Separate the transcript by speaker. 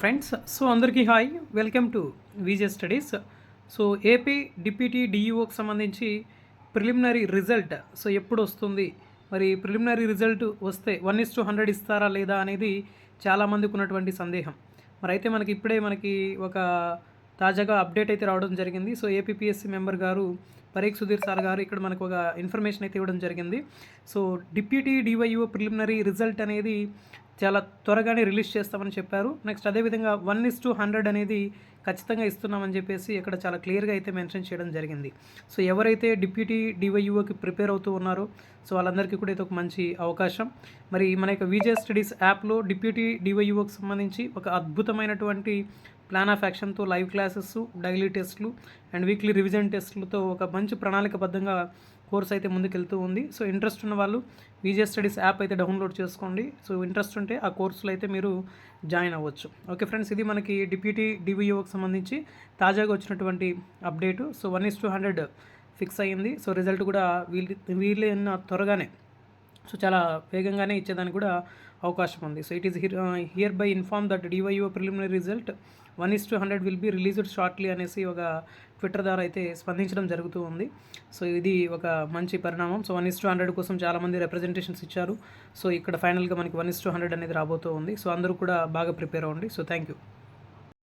Speaker 1: Friends so అందరికీ hi. Welcome to VJ studies. So AP deputy డిఈఓకి సంబంధించి preliminary result so ఎప్పుడు వస్తుంది? మరి ప్రిలిమినరీ రిజల్ట్ వస్తే వన్ ఇస్ టు హండ్రెడ్ ఇస్తారా లేదా అనేది చాలామందికి ఉన్నటువంటి సందేహం. మరి అయితే మనకి ఇప్పుడే మనకి ఒక తాజాగా అప్డేట్ అయితే రావడం జరిగింది. సో ఏపీఎస్సి మెంబర్ గారు పరీక్ సుధీర్ సార్ గారు ఇక్కడ మనకు ఒక ఇన్ఫర్మేషన్ అయితే ఇవ్వడం జరిగింది. So deputy DYEO preliminary result అనేది చాలా త్వరగానే రిలీజ్ చేస్తామని చెప్పారు. నెక్స్ట్ అదేవిధంగా వన్ ఇస్ టు హండ్రెడ్ అనేది ఖచ్చితంగా ఇస్తున్నామని చెప్పేసి ఇక్కడ చాలా క్లియర్గా అయితే మెన్షన్ చేయడం జరిగింది. సో ఎవరైతే డిప్యూటీ డివైయూఓకి ప్రిపేర్ అవుతూ ఉన్నారో సో వాళ్ళందరికీ కూడా ఇది ఒక మంచి అవకాశం. మరి మన యొక్క విజయ స్టడీస్ యాప్లో డిప్యూటీ డివైయూఓకి సంబంధించి ఒక అద్భుతమైనటువంటి ప్లాన్ ఆఫ్ యాక్షన్తో లైవ్ క్లాసెస్ డైలీ టెస్ట్లు అండ్ వీక్లీ రివిజన్ టెస్ట్లతో ఒక మంచి ప్రణాళికబద్ధంగా కోర్స్ అయితే ముందుకెళ్తూ ఉంది. సో ఇంట్రెస్ట్ ఉన్న వాళ్ళు విజే స్టడీస్ యాప్ అయితే డౌన్లోడ్ చేసుకోండి. సో ఇంట్రెస్ట్ ఉంటే ఆ కోర్సులో అయితే మీరు జాయిన్ అవ్వచ్చు. ఓకే ఫ్రెండ్స్ ఇది మనకి డిప్యూటీ డివిఓకి సంబంధించి తాజాగా వచ్చినటువంటి update so one is to hundred fix అయ్యింది. సో రిజల్ట్ కూడా వీళ్ళు వీళ్ళైన త్వరగానే సో చాలా వేగంగానే ఇచ్చేదానికి కూడా అవకాశం ఉంది so it is here by inform that DYEO preliminary result one is to hundred will be released shortly అనేసి ఒక ట్విట్టర్ ద్వారా అయితే స్పందించడం జరుగుతూ ఉంది. సో ఇది ఒక మంచి పరిణామం. So one is to hundred కోసం చాలామంది రిప్రజెంటేషన్స్ ఇచ్చారు. సో ఇక్కడ ఫైనల్గా మనకి వన్ ఇస్ టు హండ్రెడ్ అనేది రాబోతూ ఉంది. సో అందరూ కూడా బాగా ప్రిపేర్ అవ్వండి. So thank you